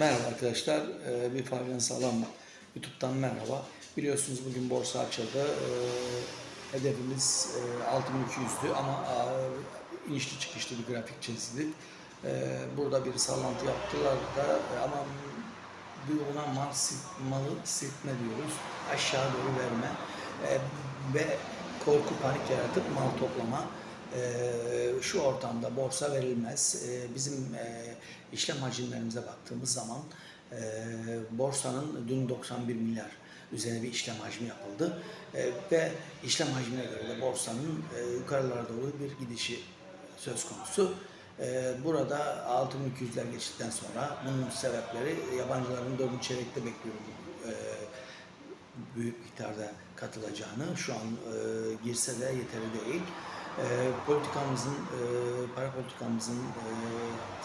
Merhaba arkadaşlar, Ee, bir Fabian Sağlam YouTube'dan merhaba. Biliyorsunuz bugün borsa açıldı. Ee, Hedefimiz e, 6200'dü ama e, inişli çıkışlı bir grafik çizdik. Ee, Burada bir sallantı yaptılar da e, ama bir ona mal, malı silkme diyoruz. Aşağı doğru verme ve korku panik yaratıp mal toplama. Ee, şu ortamda borsa verilmez. Ee, bizim e, işlem hacimlerimize baktığımız zaman e, borsanın dün 91 milyar üzerine bir işlem hacmi yapıldı. E, ve işlem hacmine göre de borsanın e, yukarılara doğru bir gidişi söz konusu. Burada 6200'ler geçtikten sonra bunun sebepleri yabancıların dördüncü çeyrekte bekliyorum. Büyük miktarda katılacağını şu an girse de yeteri değil. E, politikamızın, e, para politikamızın e,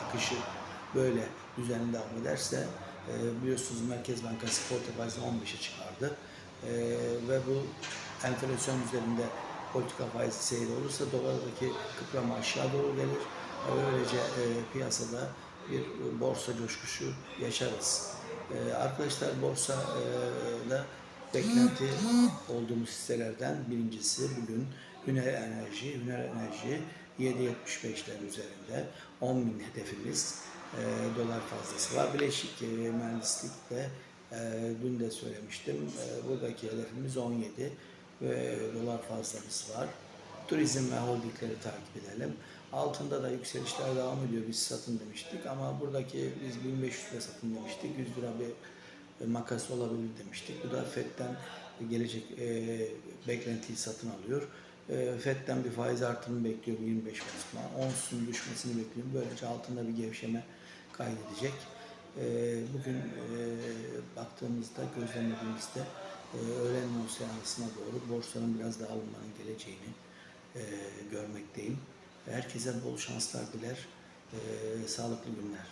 akışı böyle düzenli devam ederse e, biliyorsunuz Merkez Bankası porta faizini 15'e çıkardı. E, ve bu enflasyon üzerinde politika faizi seyri olursa dolardaki kıprama aşağı doğru gelir. ve Böylece e, piyasada bir borsa coşkusu yaşarız. E, arkadaşlar borsa e, da beklenti olduğumuz hisselerden birincisi bugün Hüner Enerji. Hüner Enerji 7.75'lerin üzerinde 10 bin hedefimiz e, dolar fazlası var. Bileşik e, mühendislikte e, dün de söylemiştim. E, buradaki hedefimiz 17 ve dolar fazlamız var. Turizm ve holdingleri takip edelim. Altında da yükselişler devam ediyor. Biz satın demiştik ama buradaki biz 1500 lira satın demiştik. 100 lira bir makas olabilir demiştik. Bu da FED'den gelecek e, beklentiyi satın alıyor. E, FED'den bir faiz artımını bekliyorum 25 basma. Onsun düşmesini bekliyorum. Böylece altında bir gevşeme kaydedecek. E, bugün e, baktığımızda, gözlemlediğimizde e, öğlen seansına doğru borsanın biraz daha alınmanın geleceğini e, görmekteyim. Herkese bol şanslar diler. E, sağlıklı günler.